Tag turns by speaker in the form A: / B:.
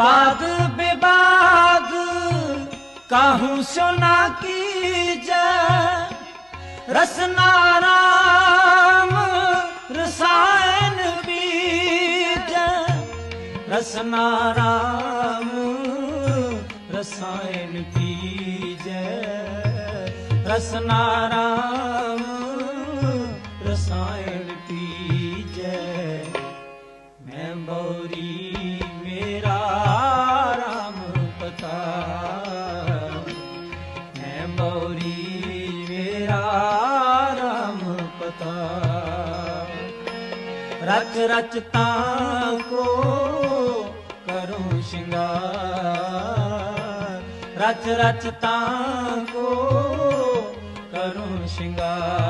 A: बाग विबाग काहू सोना की जय रसना राम रसायन बीज रसना राम रसायन बीज रसना राम रसायन बीज मैं बौरी मेरा राम ਦਾਤਾ ਮੈਂ ਮੌਰੀ, ਮੇਰਾ ਰਾਮ ਪਤਾ। ਰਚ ਰਚਤਾ ਕੋ ਕਰੂੰ ਸ਼ਿੰਗਾਰ। ਰਚ ਰਚਤਾ ਕੋ ਕਰੂੰ ਸ਼ਿੰਗਾਰ।